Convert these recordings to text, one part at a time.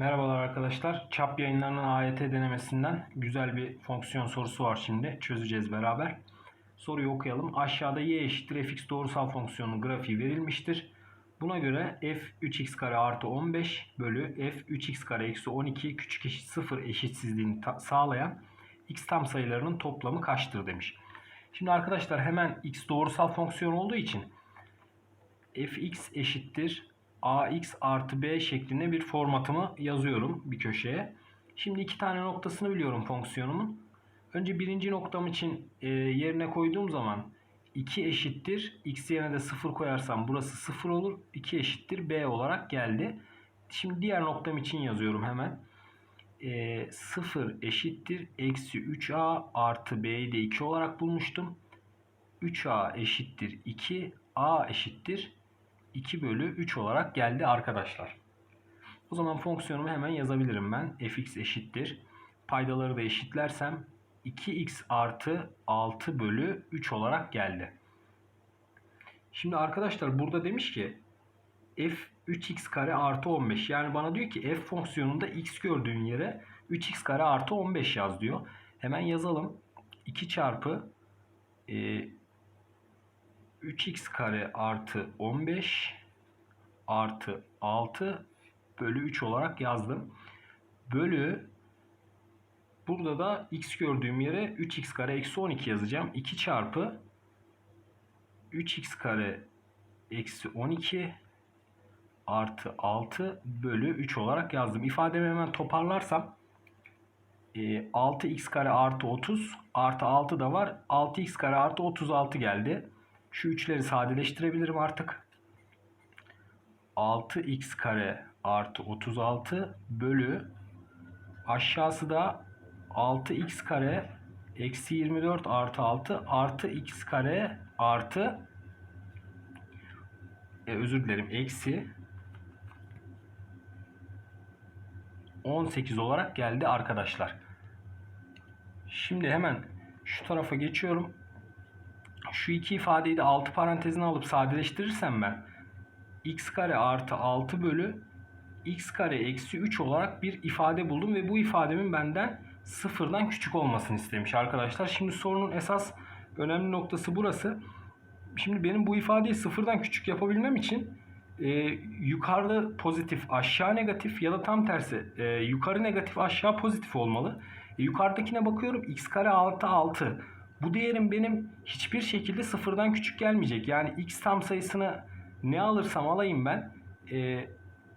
Merhabalar arkadaşlar. Çap yayınlarının AYT denemesinden güzel bir fonksiyon sorusu var şimdi. Çözeceğiz beraber. Soruyu okuyalım. Aşağıda y eşittir fx doğrusal fonksiyonun grafiği verilmiştir. Buna göre f 3x kare artı 15 bölü f 3x kare eksi 12 küçük eşit 0 eşitsizliğini sağlayan x tam sayılarının toplamı kaçtır demiş. Şimdi arkadaşlar hemen x doğrusal fonksiyon olduğu için fx eşittir ax artı b şeklinde bir formatımı yazıyorum bir köşeye. Şimdi iki tane noktasını biliyorum fonksiyonumun. Önce birinci noktam için e, yerine koyduğum zaman 2 eşittir. X yerine de 0 koyarsam burası 0 olur. 2 eşittir b olarak geldi. Şimdi diğer noktam için yazıyorum hemen. E, 0 eşittir. Eksi 3a artı b'yi de 2 olarak bulmuştum. 3a eşittir 2. a eşittir 2 bölü 3 olarak geldi arkadaşlar. O zaman fonksiyonumu hemen yazabilirim ben. fx eşittir. Paydaları da eşitlersem 2x artı 6 bölü 3 olarak geldi. Şimdi arkadaşlar burada demiş ki f 3x kare artı 15. Yani bana diyor ki f fonksiyonunda x gördüğün yere 3x kare artı 15 yaz diyor. Hemen yazalım. 2 çarpı e, 3x kare artı 15 artı 6 bölü 3 olarak yazdım. Bölü burada da x gördüğüm yere 3x kare eksi 12 yazacağım. 2 çarpı 3x kare eksi 12 artı 6 bölü 3 olarak yazdım. İfademi hemen toparlarsam e, 6x kare artı 30 artı 6 da var. 6x kare artı 36 geldi. Şu üçleri sadeleştirebilirim artık. 6x kare artı 36 bölü aşağısı da 6x kare eksi 24 artı 6 artı x kare artı e, özür dilerim eksi 18 olarak geldi arkadaşlar. Şimdi hemen şu tarafa geçiyorum. Şu iki ifadeyi de 6 parantezine alıp sadeleştirirsem ben x kare artı 6 bölü x kare eksi 3 olarak bir ifade buldum ve bu ifademin benden sıfırdan küçük olmasını istemiş arkadaşlar. Şimdi sorunun esas önemli noktası burası. Şimdi benim bu ifadeyi sıfırdan küçük yapabilmem için e, yukarıda pozitif aşağı negatif ya da tam tersi e, yukarı negatif aşağı pozitif olmalı. E, yukarıdakine bakıyorum x kare artı 6. Bu değerim benim hiçbir şekilde sıfırdan küçük gelmeyecek. Yani x tam sayısını ne alırsam alayım ben e,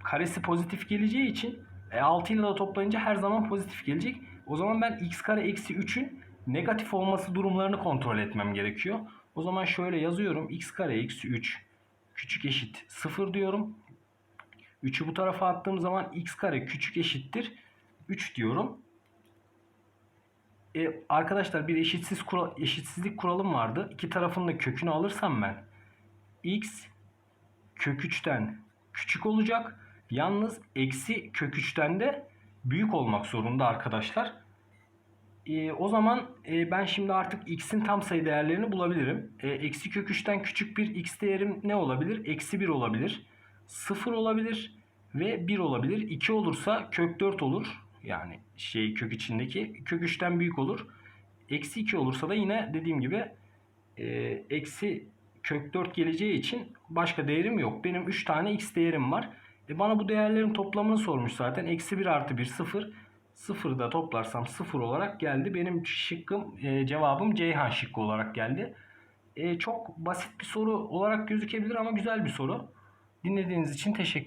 karesi pozitif geleceği için e, 6 ile de toplayınca her zaman pozitif gelecek. O zaman ben x kare eksi 3'ün negatif olması durumlarını kontrol etmem gerekiyor. O zaman şöyle yazıyorum. x kare eksi 3 küçük eşit 0 diyorum. 3'ü bu tarafa attığım zaman x kare küçük eşittir 3 diyorum. E, arkadaşlar bir eşitsiz kural, eşitsizlik kuralım vardı. İki tarafın da kökünü alırsam ben x kök 3'ten küçük olacak. Yalnız eksi kök 3'ten de büyük olmak zorunda arkadaşlar. E, o zaman e, ben şimdi artık x'in tam sayı değerlerini bulabilirim. E, eksi kök 3'ten küçük bir x değerim ne olabilir? Eksi 1 olabilir. 0 olabilir ve 1 olabilir. 2 olursa kök 4 olur. Yani şey kök içindeki kök 3'ten büyük olur. Eksi 2 olursa da yine dediğim gibi e, eksi kök 4 geleceği için başka değerim yok. Benim 3 tane x değerim var. E bana bu değerlerin toplamını sormuş zaten. Eksi 1 artı 1 0. 0'ı da toplarsam 0 olarak geldi. Benim şıkkım e, cevabım Ceyhan şıkkı olarak geldi. E, çok basit bir soru olarak gözükebilir ama güzel bir soru. Dinlediğiniz için teşekkürler.